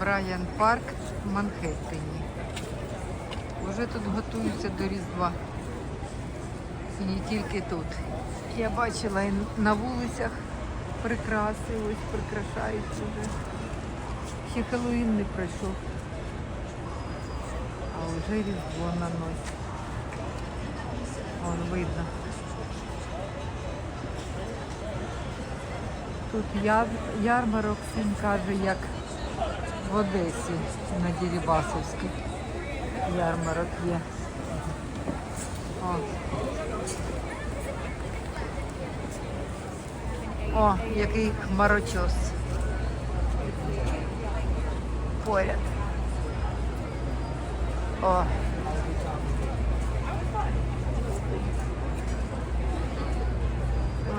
Брайан Парк в Манхеттені. Уже тут готуються до Різдва. І не тільки тут. Я бачила і на вулицях прикраси, ось прикрашаються вже. Ще Хеллоуін не пройшов. А вже Різдво на носі. Вон видно. Тут яр, ярмарок, син каже, як в Одесі на Дірібасовській. Ярмарок є. О. О, який хмарочос. Поряд. О.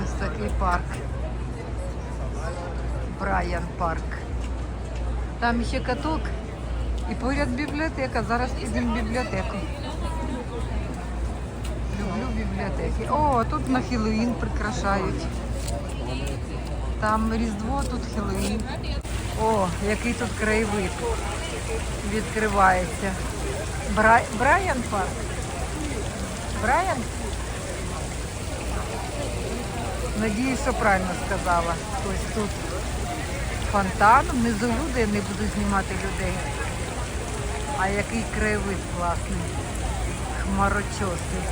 Ось такий парк. Брайан парк. Там ще каток і поряд бібліотека. Зараз підемо в бібліотеку. Люблю бібліотеки. О, тут на Хеллоуін прикрашають. Там Різдво, тут Хеллоуін. О, який тут краєвид відкривається. Бра... Брайан парк? Брайан? Надіюсь, що правильно сказала. Ось тут фонтан. Внизу люди, я не буду знімати людей. А який краєвид класний. Хмарочосий.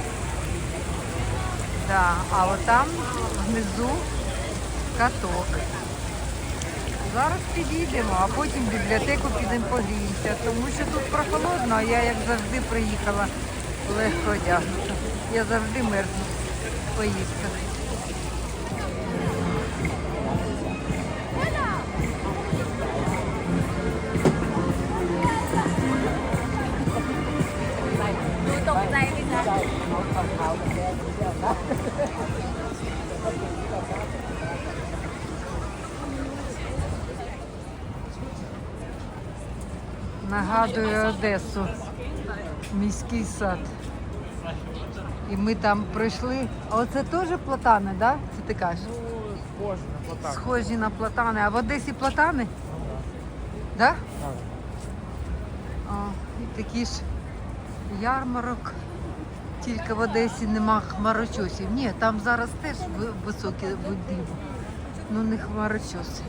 Да. А от там внизу каток. Зараз підійдемо, а потім в бібліотеку підемо погріємося, тому що тут прохолодно, а я як завжди приїхала легко одягнута. Я завжди мерзну поїздках. Нагадує Одесу, міський сад. І ми там пройшли. А оце теж платани, так? Да? Це ти кажеш? Схоже на платан. Схожі на платани. А в Одесі платани? Да? О, і такі ж ярмарок. Тільки в Одесі нема хмарочосів. Ні, там зараз теж ви- високі будівлі. Ну не хмарочоси.